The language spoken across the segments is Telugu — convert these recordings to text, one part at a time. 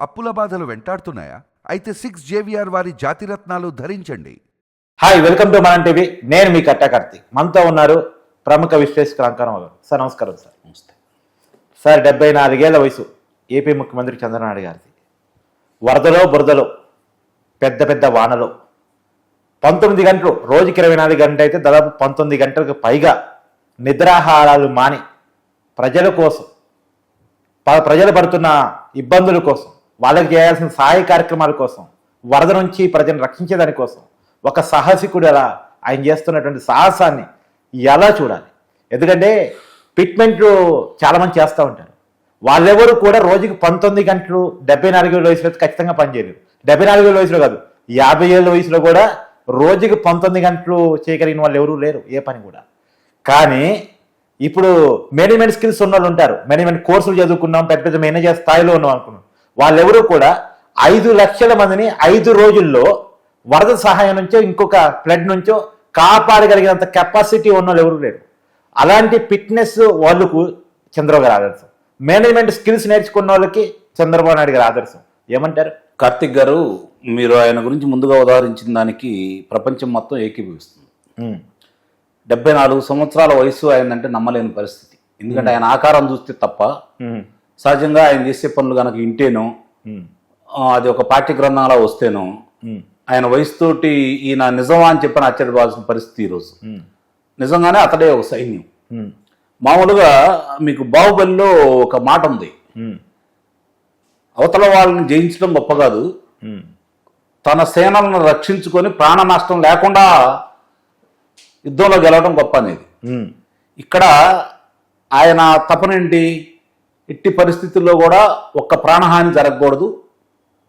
అప్పుల బాధలు వెంటాడుతున్నాయా? అయితే సిక్స్ జేవిఆర్ వారి జాతిరత్నాలు ధరించండి. హాయ్ వెల్కమ్ టు మన టీవీ నేను మీ కట్టా కార్తీక్. మనతో ఉన్నారు ప్రముఖ విశ్లేషకులు అంకరం గారు సార్ నమస్కారం సార్. నమస్తే. సార్ డెబ్బై నాలుగేళ్ళ వయసు ఏపీ ముఖ్యమంత్రి చంద్రనాయుడు గారిది. వరదలో బురదలో పెద్ద పెద్ద వానలో. పంతొమ్మిది గంటలు రోజుకి ఇరవై నాలుగు గంటలు అయితే దాదాపు పంతొమ్మిది గంటలకు పైగా నిద్రాహారాలు మాని ప్రజల కోసం ప- ప్రజలు పడుతున్న ఇబ్బందుల కోసం వాళ్ళకి చేయాల్సిన సహాయ కార్యక్రమాల కోసం వరద నుంచి ప్రజలను రక్షించేదాని కోసం ఒక సాహసికుడు ఎలా ఆయన చేస్తున్నటువంటి సాహసాన్ని ఎలా చూడాలి? ఎందుకంటే పిట్మెంట్లు చాలామంది చేస్తూ ఉంటారు. వాళ్ళెవరు కూడా రోజుకి పంతొమ్మిది గంటలు డెబ్బై నాలుగు వయసులో ఖచ్చితంగా పనిచేయలేరు డెబ్బై నాలుగు వయసులో కాదు యాభై ఏళ్ళ వయసులో కూడా రోజుకి పంతొమ్మిది గంటలు చేయగలిగిన వాళ్ళు ఎవరూ లేరు ఏ పని కూడా. కానీ ఇప్పుడు మేనేజ్మెంట్ స్కిల్స్ ఉన్న వాళ్ళు ఉంటారు. మేనేజ్మెంట్ కోర్సులు చదువుకున్నాం పెద్ద పెద్ద మేనేజర్ స్థాయిలో ఉన్నాం అనుకున్నాం. వాళ్ళెవరూ కూడా ఐదు లక్షల మందిని ఐదు రోజుల్లో వరద సహాయం నుంచో ఇంకొక ఫ్లడ్ నుంచో కాపాడగలిగినంత కెపాసిటీ ఉన్న వాళ్ళు ఎవరు లేరు. అలాంటి ఫిట్నెస్ వాళ్ళకు చంద్రబాబు గారు ఆదర్శం. మేనేజ్మెంట్ స్కిల్స్ నేర్చుకున్న వాళ్ళకి చంద్రబాబు నాయుడు గారు ఆదర్శం. ఏమంటారు? కార్తిక్ గారు మీరు ఆయన గురించి ముందుగా ఉదాహరించిన దానికి ప్రపంచం మొత్తం ఏకీభవిస్తుంది. డెబ్బై నాలుగు సంవత్సరాల వయసు ఆయనంటే నమ్మలేని పరిస్థితి. ఎందుకంటే ఆయన ఆకారం చూస్తే తప్ప సహజంగా ఆయన చేసే పనులు కనుక ఇంటేనో అది ఒక పాఠ్య గ్రంథంలా వస్తేనో ఆయన వయసుతోటి ఈయన నిజమా అని చెప్పని ఆశ్చర్యపోవాల్సిన పరిస్థితి ఈరోజు నిజంగానే అతడే ఒక సైన్యం. మామూలుగా మీకు బాహుబలిలో ఒక మాట ఉంది. అవతల వాళ్ళని జయించడం గొప్ప కాదు. తన సేనలను రక్షించుకొని ప్రాణ నష్టం లేకుండా యుద్ధంలో గెలవడం గొప్ప అనేది. ఇక్కడ ఆయన తపనేంటి? ఎట్టి పరిస్థితుల్లో కూడా ఒక్క ప్రాణహాని జరగకూడదు.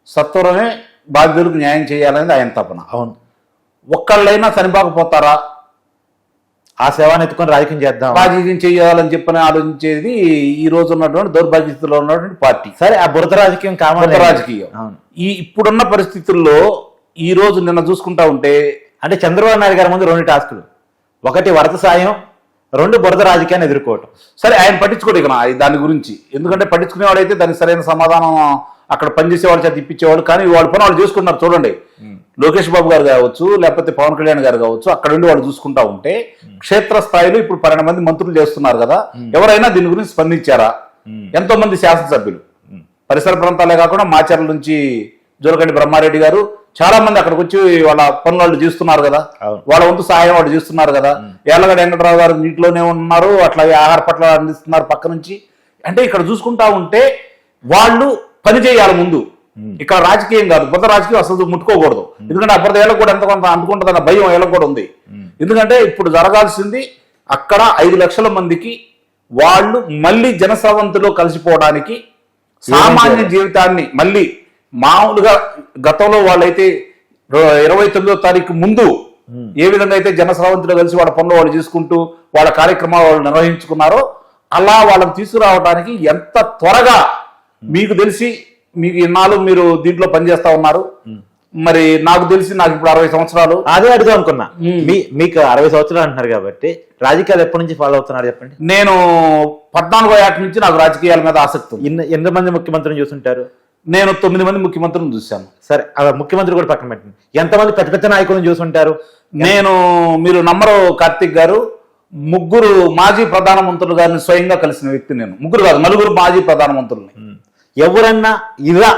సత్వరమే బాధ్యులకు న్యాయం చేయాలనేది ఆయన తపన. అవును. ఒక్కళ్ళైనా చనిపోకపోతారా? ఆ సేవను ఎత్తుకొని రాజకీయం చేద్దాం రాజకీయం చేయాలని చెప్పని ఆలోచించేది ఈ రోజు ఉన్నటువంటి దౌర్భాగ్యతలో ఉన్నటువంటి పార్టీ. సరే ఆ బురద రాజకీయం కావాలి రాజకీయం. అవును. ఈ ఇప్పుడున్న పరిస్థితుల్లో ఈ రోజు నిన్న చూసుకుంటా ఉంటే అంటే చంద్రబాబు నాయుడు గారి ముందు రెండు టాస్కులు. ఒకటి వరద సాయం రెండు బురద రాజకీయాన్ని ఎదుర్కోవటం. సరే ఆయన పట్టించుకోడు ఇక నా- దాని గురించి. ఎందుకంటే పట్టించుకునేవాడైతే దానికి సరైన సమాధానం అక్కడ పనిచేసేవాడు చేత ఇప్పించేవాడు. కానీ వాళ్ళ పని వాళ్ళు చూసుకుంటున్నారు చూడండి. లోకేష్ బాబు గారు కావచ్చు లేకపోతే పవన్ కళ్యాణ్ గారు కావచ్చు అక్కడ నుండి వాళ్ళు చూసుకుంటా ఉంటే క్షేత్ర స్థాయిలో ఇప్పుడు పన్నెండు మంది మంత్రులు చేస్తున్నారు కదా. ఎవరైనా దీని గురించి స్పందించారా? ఎంతో మంది శాసనసభ్యులు. పరిసర ప్రాంతాలే కాకుండా మాచర్ల నుంచి జోలకండి బ్రహ్మారెడ్డి గారు చాలా మంది అక్కడికి వచ్చి వాళ్ళ పనులు వాళ్ళు చేస్తున్నారు కదా. వాళ్ళ వంతు సహాయం వాళ్ళు చేస్తున్నారు కదా. ఏళ్ళగడ్డ వెంకటరావు గారు నీటిలోనే ఉన్నారు అట్లాగే ఆహార పట్ల అందిస్తున్నారు పక్క నుంచి. అంటే ఇక్కడ చూసుకుంటా ఉంటే వాళ్ళు పని చేయాలి ముందు. ఇక్కడ రాజకీయం కాదు బురద రాజకీయం అసలు ముట్టుకోకూడదు. ఎందుకంటే బురద ఏళ్ళకు కూడా ఎంత కొంత అంటుకుంటుందన్న భయం ఏళ్ళకు కూడా ఉంది. ఎందుకంటే ఇప్పుడు జరగాల్సింది అక్కడ ఐదు లక్షల మందికి వాళ్ళు మళ్ళీ జనసవంతిలో కలిసిపోవడానికి సామాన్య జీవితాన్ని మళ్ళీ మామూలుగా గతంలో వాళ్ళైతే ఇరవై తొమ్మిదో తారీఖు ముందు ఏ విధంగా అయితే జనస్రవంతిలో కలిసి వాళ్ళ పనులు వాళ్ళు చేసుకుంటూ వాళ్ళ కార్యక్రమాలు వాళ్ళు నిర్వహించుకున్నారో అలా వాళ్ళని తీసుకురావడానికి ఎంత త్వరగా మీకు తెలిసి మీకు ఇన్నాళ్ళు మీరు దీంట్లో పనిచేస్తా ఉన్నారు. మరి నాకు తెలిసి నాకు ఇప్పుడు అరవై సంవత్సరాలు. అదే అడుగుదాం అనుకున్నా. మీ మీకు అరవై సంవత్సరాలు అంటున్నారు కాబట్టి రాజకీయాలు ఎప్పటి నుంచి ఫాలో అవుతున్నారు చెప్పండి. నేను పద్నాలుగో ఏట నుంచి నాకు రాజకీయాల మీద ఆసక్తి ఉంది. ఇన్ని ఎన్ని మంది ముఖ్యమంత్రిని చూస్తుంటారు నేను తొమ్మిది మంది ముఖ్యమంత్రులను చూశాను. సరే ఆ ముఖ్యమంత్రి కూడా పక్కన పెట్టండి. ఎంతమంది పెద్ద పెద్ద నాయకులను చూసుంటారు? నేను మీరు నమ్మరు కార్తిక్ గారు ముగ్గురు మాజీ ప్రధానమంత్రులు గారిని స్వయంగా కలిసిన వ్యక్తి నేను. ముగ్గురు కాదు నలుగురు మాజీ ప్రధానమంత్రుల్ని ఎవరన్నా ఇలా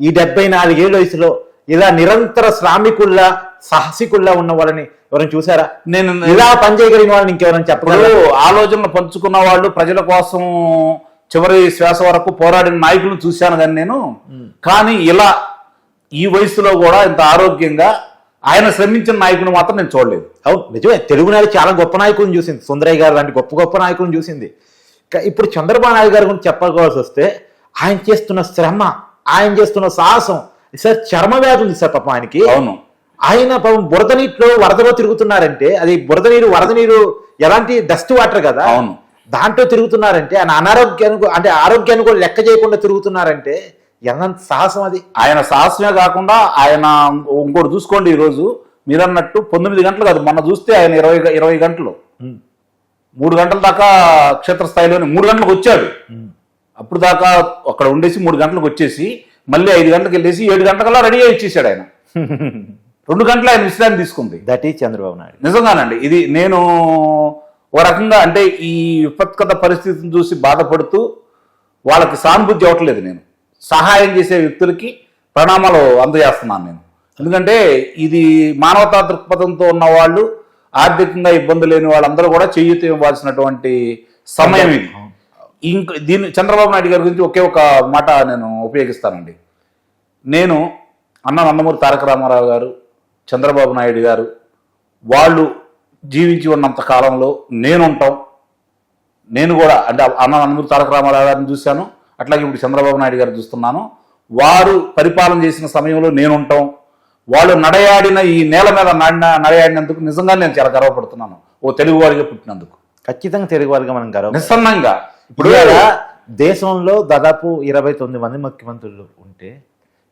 ఈ డెబ్బై నాలుగేళ్ళ వయసులో ఇలా నిరంతర శ్రామికుల్లా సాహసికుల్లా ఉన్న వాళ్ళని ఎవరైనా చూసారా నేను ఇలా పనిచేయగలిగిన వాళ్ళని ఇంకెవరైనా చెప్పగలరు? ఆలోచనలు పంచుకున్న వాళ్ళు ప్రజల కోసం చివరి శ్వాస వరకు పోరాడిన నాయకులను చూశాను కానీ నేను. కానీ ఇలా ఈ వయసులో కూడా ఇంత ఆరోగ్యంగా ఆయన శ్రమించిన నాయకుని మాత్రం నేను చూడలేదు. అవును నిజమే. తెలుగు నాడు చాలా గొప్ప నాయకులను చూసింది. సుందరయ్య గారు లాంటి గొప్ప గొప్ప నాయకులను చూసింది. ఇప్పుడు చంద్రబాబు నాయుడు గారి గురించి చెప్పకోవాల్సి వస్తే ఆయన చేస్తున్న శ్రమ ఆయన చేస్తున్న సాహసం సార్ చర్మ వ్యాధి ఉంది సార్ పాపం ఆయనకి. అవును. ఆయన పాపం బురద నీటిలో వరదలో తిరుగుతున్నారంటే అది బురద నీరు వరద నీరు ఎలాంటి డస్ట్ వాటర్ కదా. అవును. దాంట్లో తిరుగుతున్నారంటే ఆయన అనారోగ్యానికి అంటే ఆరోగ్యాన్ని కూడా లెక్క చేయకుండా తిరుగుతున్నారంటే ఎంత సాహసం అది. ఆయన సాహసమే కాకుండా ఆయన ఇంకోటి చూసుకోండి ఈరోజు. మీరు అన్నట్టు పంతొమ్మిది గంటలు కాదు మొన్న చూస్తే ఆయన ఇరవై ఇరవై గంటలు. మూడు గంటల దాకా క్షేత్రస్థాయిలోనే మూడు గంటలకు వచ్చాడు. అప్పుడు దాకా అక్కడ ఉండేసి మూడు గంటలకు వచ్చేసి మళ్ళీ ఐదు గంటలకు వెళ్ళేసి ఏడు గంటకల్లా రెడీ అయ్యి ఇచ్చేసాడు ఆయన. రెండు గంటలు ఆయన విశ్రాంతి తీసుకుంది. దట్ ఈ చంద్రబాబు నాయుడు. నిజంగానండి ఇది నేను ఓ రకంగా అంటే ఈ విపత్కత పరిస్థితిని చూసి బాధపడుతూ వాళ్ళకి సానుభూతి ఇవ్వట్లేదు నేను. సహాయం చేసే వ్యక్తులకి ప్రణామాలు అందజేస్తున్నాను నేను. ఎందుకంటే ఇది మానవతా దృక్పథంతో ఉన్న వాళ్ళు ఆర్థికంగా ఇబ్బంది లేని వాళ్ళందరూ కూడా చేయూత ఇవ్వాల్సినటువంటి సమయం ఇది. ఇంక దీన్ని చంద్రబాబు నాయుడు గారి గురించి ఒకే ఒక మాట నేను ఉపయోగిస్తానండి. నేను అన్న నందమూరి తారక రామారావు గారు చంద్రబాబు నాయుడు గారు వాళ్ళు జీవించి ఉన్నంత కాలంలో నేను ఉంటాం నేను కూడా అంటే అన్న నందమూరి తారక రామారావు గారిని చూశాను. అట్లాగే ఇప్పుడు చంద్రబాబు నాయుడు గారిని చూస్తున్నాను. వారు పరిపాలన చేసిన సమయంలో నేను ఉంటాం వాళ్ళు నడయాడిన ఈ నేల మీద నడిన నడయాడినందుకు నిజంగా నేను చాలా గర్వపడుతున్నాను. ఓ తెలుగు వారిగా పుట్టినందుకు. ఖచ్చితంగా తెలుగు వాళ్ళగా మనం గర్వ నిస్సన్నంగా ఇప్పుడు దేశంలో దాదాపు ఇరవై తొమ్మిది మంది ముఖ్యమంత్రులు ఉంటే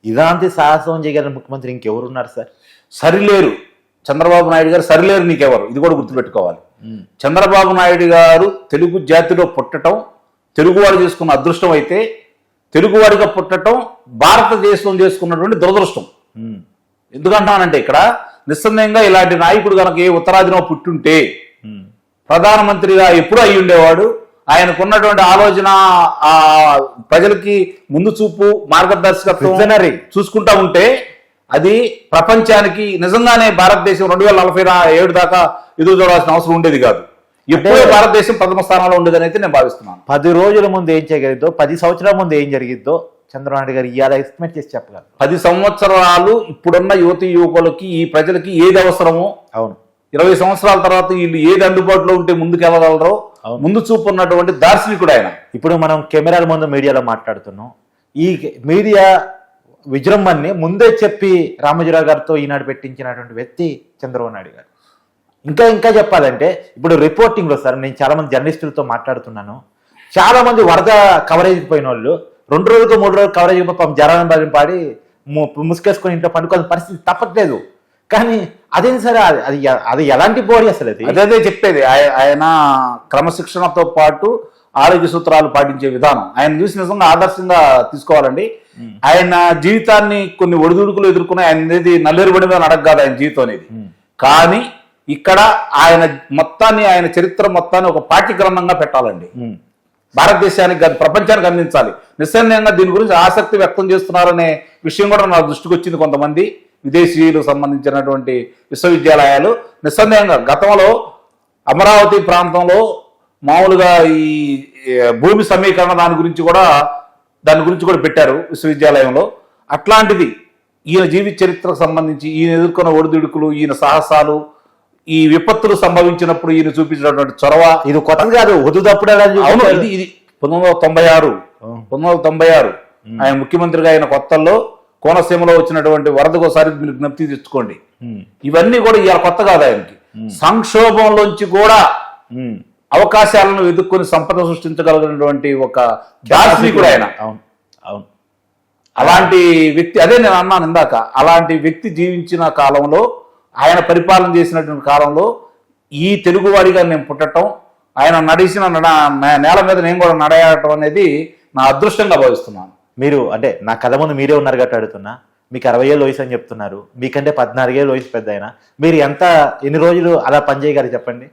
ఇలాంటి సాహసం చేయగలిగిన ముఖ్యమంత్రి ఇంకెవరు ఉన్నారు సార్? సరిలేరు. చంద్రబాబు నాయుడు గారు సరిలేరు నీకెవరు? ఇది కూడా గుర్తుపెట్టుకోవాలి. చంద్రబాబు నాయుడు గారు తెలుగు జాతిలో పుట్టటం తెలుగువాడు చేసుకున్న అదృష్టం అయితే తెలుగువాడిగా పుట్టటం భారతదేశం చేసుకున్నటువంటి దురదృష్టం. ఎందుకంటానంటే ఇక్కడ నిస్సందేహంగా ఇలాంటి నాయకుడు కనుక ఏ ఉత్తరాదినో పుట్టుంటే ప్రధానమంత్రిగా ఎప్పుడు అయి ఉండేవాడు ఆయనకున్నటువంటి ఆలోచన ఆ ప్రజలకి ముందు చూపు మార్గదర్శకత్వం. చూసుకుంటా ఉంటే అది ప్రపంచానికి నిజంగానే భారతదేశం రెండు వేల నలభై ఏడు దాకా ఎదురు చూడాల్సిన అవసరం ఉండేది కాదు. ఎప్పుడూ భారతదేశం ప్రథమ స్థానంలో ఉండేదని అయితే నేను భావిస్తున్నాను. పది రోజుల ముందు ఏం చేయగలిగిద్దో పది సంవత్సరాల ముందు ఏం జరిగిద్దో చంద్రబాబు నాయుడు గారు ఇవాళ ఎస్టిమేట్ చేసి చెప్పగలరు. పది సంవత్సరాలు ఇప్పుడున్న యువతి యువకులకి ఈ ప్రజలకి ఏది అవసరమో అవును. ఇరవై సంవత్సరాల తర్వాత వీళ్ళు ఏది అందుబాటులో ఉంటే ముందుకు వెళ్ళగలరో. ముందు చూపు ఉన్నటువంటి దార్శనికుడు ఆయన. ఇప్పుడు మనం కెమెరాల ముందు మీడియాలో మాట్లాడుతున్నాం. ఈ మీడియా విజృంభణని ముందే చెప్పి రామోజీరావు గారితో ఈనాడు పెట్టించినటువంటి వ్యక్తి చంద్రబాబు నాయుడు గారు. ఇంకా ఇంకా చెప్పాలంటే ఇప్పుడు రిపోర్టింగ్లో సార్ నేను చాలా మంది జర్నలిస్టులతో మాట్లాడుతున్నాను. చాలా మంది వరద కవరేజ్కి పోయిన వాళ్ళు రెండు రోజులకు మూడు రోజులు కవరేజ్ పాపం జరాన్ని బారిన పాడి ము- ముసుకేసుకొని ఇంట్లో పండుకోవాల్సిన పరిస్థితి తప్పట్లేదు. కానీ అదేంటి సరే అది అది అది ఎలాంటి బాడీ అసలు అది? అదే చెప్పేది. ఆయన క్రమశిక్షణతో పాటు ఆరోగ్య సూత్రాలు పాటించే విధానం. ఆయన చూసి నిజంగా ఆదర్శంగా తీసుకోవాలండి. ఆయన జీవితాన్ని కొన్ని ఒడిదుడుకులు ఎదుర్కొని ఆయన అనేది నల్లేరు బడి మీద కాదు ఆయన జీవితం అనేది. కానీ ఇక్కడ ఆయన మొత్తాన్ని ఆయన చరిత్ర మొత్తాన్ని ఒక పాఠ్యగ్రంథంగా పెట్టాలండి. భారతదేశానికి కాదు ప్రపంచానికి అందించాలి. నిస్సందేహంగా దీని గురించి ఆసక్తి వ్యక్తం చేస్తున్నారనే విషయం కూడా నా దృష్టికి వచ్చింది కొంతమంది విదేశీయులకు సంబంధించినటువంటి విశ్వవిద్యాలయాలు. నిస్సందేహంగా గతంలో అమరావతి ప్రాంతంలో మామూలుగా ఈ భూమి సమీకరణ దాని గురించి కూడా దాని గురించి కూడా పెట్టారు విశ్వవిద్యాలయంలో. అట్లాంటిది ఈయన జీవిత చరిత్రకు సంబంధించి ఈయన ఎదుర్కొన్న ఒడిదుడుకులు ఈయన సాహసాలు ఈ విపత్తులు సంభవించినప్పుడు ఈయన చూపించినటువంటి చొరవ. ఇది కొత్తది కాదు వదుదప్పుడు అవును? ఇది ఇది పంతొమ్మిది వందల తొంభై ఆరు. పంతొమ్మిది వందల తొంభై ఆరు. ఆయన ముఖ్యమంత్రిగా అయిన కొత్తల్లో కోనసీమలో వచ్చినటువంటి వరదకోసారి మీరు జ్ఞప్తి తెచ్చుకోండి. ఇవన్నీ కూడా ఇవాళ కొత్త కాదు ఆయనకి. సంక్షోభంలోంచి కూడా. అవకాశాలను ఎదుర్కొని సంపద సృష్టించగలిగినటువంటి ఒక దార్శనికుడు ఆయన. అవును అవును. అలాంటి వ్యక్తి అదే నేను అన్నాను ఇందాక అలాంటి వ్యక్తి జీవించిన కాలంలో ఆయన పరిపాలన చేసినటువంటి కాలంలో ఈ తెలుగువాడిగా నేను పుట్టడం ఆయన నడిచిన నడ నేల మీద నేను కూడా నడయటం అనేది నా అదృష్టంగా భావిస్తున్నాను. మీరు అంటే నా కథ ముందు మీరే ఉన్నారు గట్ట అడుగుతున్నా. మీకు అరవై ఏళ్ళు వయసు అని చెప్తున్నారు. మీకంటే పద్నాలుగేళ్ళు వయసు పెద్ద ఆయన. మీరు ఎంత ఎన్ని రోజులు అలా పనిచేయగారు చెప్పండి?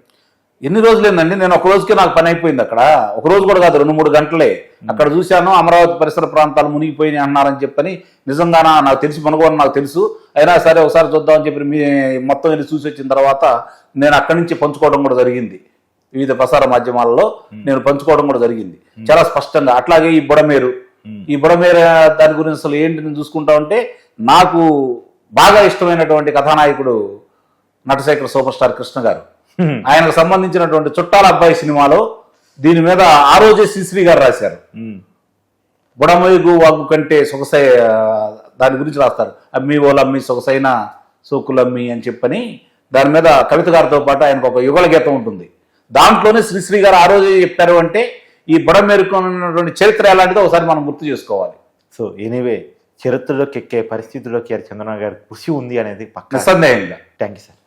ఎన్ని రోజులు ఏందండి నేను ఒక రోజుకే నాకు పని అయిపోయింది అక్కడ. ఒక రోజు కూడా కాదు రెండు మూడు గంటలే. అక్కడ చూశాను అమరావతి పరిసర ప్రాంతాలు మునిగిపోయినాయి అన్నారని చెప్పని నిజంగానా నాకు తెలిసి మనగోని నాకు తెలుసు. అయినా సరే ఒకసారి చూద్దామని చెప్పి మీ మొత్తం వెళ్ళి చూసి వచ్చిన తర్వాత నేను అక్కడి నుంచి పంచుకోవడం కూడా జరిగింది. వివిధ ప్రసార మాధ్యమాలలో నేను పంచుకోవడం కూడా జరిగింది. చాలా స్పష్టంగా. అట్లాగే ఈ బుడమేరు. ఈ బుడమేరు దాని గురించి అసలు ఏంటి నేను చూసుకుంటా ఉంటే నాకు బాగా ఇష్టమైనటువంటి కథానాయకుడు నటశేఖర సూపర్ స్టార్ కృష్ణ గారు. ఆయనకు సంబంధించినటువంటి చుట్టాల అబ్బాయి సినిమాలో దీని మీద ఆ రోజే శ్రీశ్రీ గారు రాశారు. బుడమొయ్యగు వాగు కంటే సొగసై దాని గురించి రాస్తారు. అమ్మి ఓలమ్మి సొగసైన సోకులమ్మి అని చెప్పని దాని మీద కవిత గారితో పాటు ఆయనకు ఒక యుగల గీతం ఉంటుంది. దాంట్లోనే శ్రీశ్రీ గారు ఆ రోజే చెప్పారు అంటే ఈ బుడమేరుకున్నటువంటి చరిత్ర ఎలాంటిదో ఒకసారి మనం గుర్తు చేసుకోవాలి. సో ఎనీవే చరిత్రలోకి ఎక్కే పరిస్థితుల్లోకి చంద్రబాబు గారి కృషి ఉంది అనేది పక్క. నిస్సందేహంగా. Thank you sir.